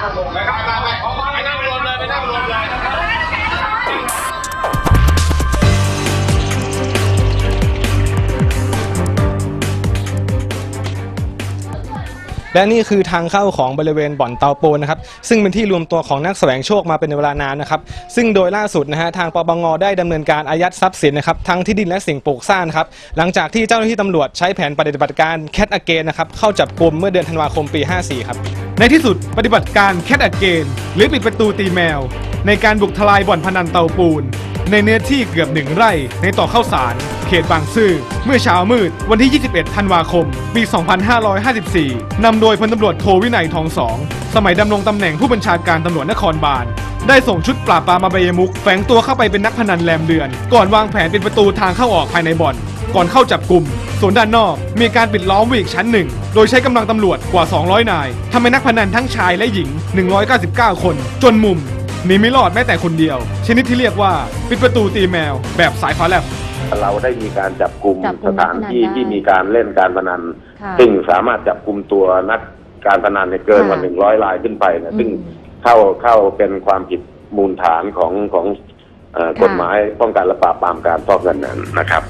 ไปไปไปไปนั่งรวมเลยไปนั่งรวมเลยและนี่คือทางเข้าของบริเวณบ่อนเตาปูนนะครับซึ่งเป็นที่รวมตัวของนักแสวงโชคมาเป็นเวลานานนะครับซึ่งโดยล่าสุดนะฮะทางปปงได้ดำเนินการอายัดทรัพย์สินนะครับทั้งที่ดินและสิ่งปลูกสร้างครับหลังจากที่เจ้าหน้าที่ตำรวจใช้แผนปฏิบัติการแคทอเกนนะครับเข้าจับกลุ่มเมื่อเดือนธันวาคมปี 54 ครับ ในที่สุดปฏิบัติการแคทอเกนหรือปิดประตูตีแมว ในการบุกทลายบ่อนพนันเตาปูน ในเนื้อที่เกือบหนึ่งไร่ ในต่อข้าวสาร เขตบางซื่อ เมื่อเช้ามืด วันที่ 21 ธันวาคม ปี 2554 นำโดยพลตำรวจโทวินัยทองสอง สมัยดำรงตำแหน่งผู้บัญชาการตำรวจนครบาล ได้ส่งชุดปราบปรามอบายมุกแฝงตัวเข้าไปเป็นนักพนันแรมเดือน ก่อนวางแผนเป็นประตูทางเข้าออกภายในบ่อน ก่อนเข้าจับกลุ่ม ส่วนด้านนอกมีการปิดล้อมไว้อีกชั้นหนึ่ง โดยใช้กำลังตำรวจกว่า 200 นายทำให้นักพนันทั้งชายและหญิง 199 คน จนมุมหนีไม่รอดแม้แต่คนเดียว ชนิดที่เรียกว่าปิดประตูตีแมว แบบสายฟ้าแลบเราได้มีการจับกลุ่มจับกลุ่สมถานที่นักพนันได้ที่มีการเล่นการพนัน ค่ะ ซึ่งสามารถจับกลุ่มตัวนักการพนันในยเกินกว่าค่ะหนึ่งร้อยรายขึ้นไปนะอืมซึ่งเข้าเข้าเป็นความผิดมูลฐานของของเอ่อค่ะกฎหมายป้องกันและปราบปรามการฟอกเงินนั้นนะครับ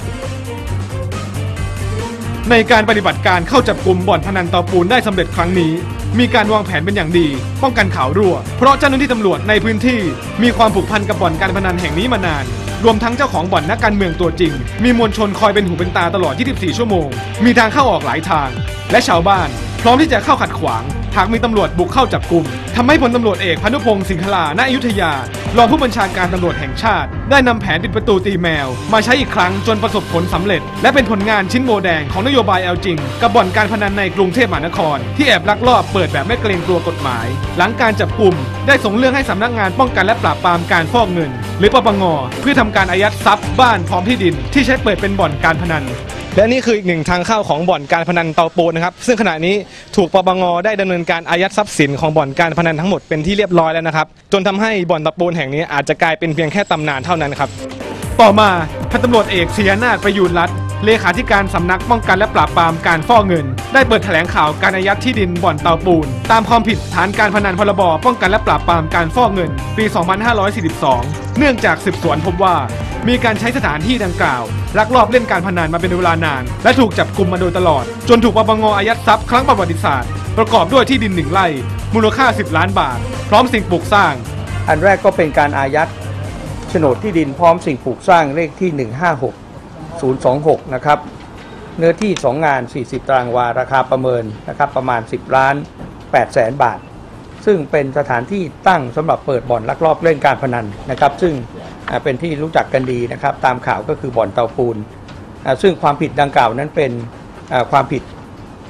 ในการปฏิบัติการเข้าจับกลุ่มบ่อนพนันเตาปูนได้สำเร็จครั้งนี้ มีการวางแผนเป็นอย่างดี ป้องกันข่าวรั่ว เพราะเจ้าหน้าที่ตำรวจในพื้นที่ มีความผูกพันกับบ่อนการพนันแห่งนี้มานาน รวมทั้งเจ้าของบ่อนนักการเมืองตัวจริง มีมวลชนคอยเป็นหูเป็นตาตลอด 24 ชั่วโมง มีทางเข้าออกหลายทาง และชาวบ้าน ร้อมที่จะเข้าขัดขวางหากมีตำรวจบุกเข้าจับกลุ่มทำให้พลตำรวจเอกพานุพงศ์สิงคลาณอยุธยา รองผู้บัญชาการตำรวจแห่งชาติ ได้นำแผนปิดประตูตีแมว มาใช้อีกครั้งจนประสบผลสำเร็จ และเป็นผลงานชิ้นโบแดงของนโยบายเอาจริง กับบ่อนการพนันในกรุงเทพมหานคร ที่แอบลักลอบเปิดแบบไม่เกรงกลัวกฎหมาย หลังการจับกลุ่มได้ส่งเรื่องให้สำนักงานป้องกันและปราบปรามการฟอกเงิน หรือปปงเพื่อทำการอายัดทรัพย์บ้านพร้อมที่ดินที่ใช้เปิดเป็นบ่อนการพนัน และนี่คืออีกหนึ่งทางเข้าของบ่อนการพนันเตาปูนนะครับ ซึ่งขณะนี้ถูกปปงได้ดำเนินการอายัดทรัพย์สินของบ่อนการพนันทั้งหมดเป็นที่เรียบร้อยแล้วนะครับ จนทำให้บ่อนเตาปูนแห่งนี้อาจจะกลายเป็นเพียงแค่ตำนานเท่านั้นครับ ต่อมาพันตำรวจเอกชยนาถประยูรรัตน์เลขาธิการสำนักป้องกันและปราบปรามการฟอกเงิน ได้เปิดแถลงข่าวการอายัดที่ดินบ่อนเตาปูน ตามความผิดฐานการพนันพรบป้องกันและปราบปรามการฟอกเงิน ปี 2542 เนื่องจากสืบสวนพบว่า มีการใช้สถานที่ดังกล่าวลักลอบเล่นการพนันมาเป็นเวลานาน และถูกจับกลุ่มมาโดยตลอด จนถูกปปงอายัดทรัพย์ครั้งประวัติศาสตร์ ประกอบด้วยที่ดินหนึ่งไร่ มูลค่า 10 ล้านบาท พร้อมสิ่งปลูกสร้าง อันแรกก็เป็นการอายัดโฉนดที่ดินพร้อมสิ่งปลูกสร้างเลขที่ 156026 นะครับ เนื้อที่ 2 งาน 40 ตารางวา ราคาประเมินนะครับประมาณ 10 ล้าน8แสนบาท ซึ่งเป็นสถานที่ตั้งสำหรับเปิดบ่อนลักลอบเล่นการพนันนะครับ ซึ่ง เป็นที่รู้จักกันดีนะครับ ตามข่าวก็คือบ่อนเตาปูน ซึ่งความผิดดังกล่าวนั้นเป็นความผิด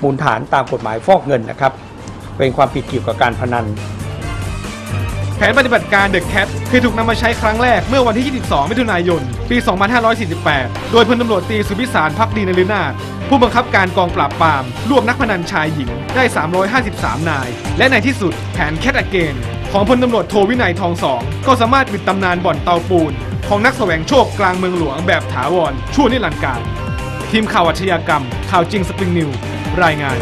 มูลฐานตามกฎหมายฟอกเงินนะครับ เป็นความผิดเกี่ยวกับการพนัน แผนปฏิบัติการ The Cat เคยถูกนำมาใช้ครั้งแรกเมื่อวันที่ 22 มิถุนายน ปี 2548 โดยพลตำรวจตรีสุพิสารพักดีนฤนาถผู้บังคับการกองปราบปราม รวบนักพนันชายหญิงได้ 353 นาย และในที่สุดแผนแคทอเกน ของพลตำรวจโทวินัยทองสอง ก็สามารถปิดตำนานบ่อนเตาปูน ของนักแสวงโชคกลางเมืองหลวงแบบถาวรชั่วนิรันดร์การ ทีมข่าวอาชญากรรม ข่าวจริงสปริงนิว รายงาน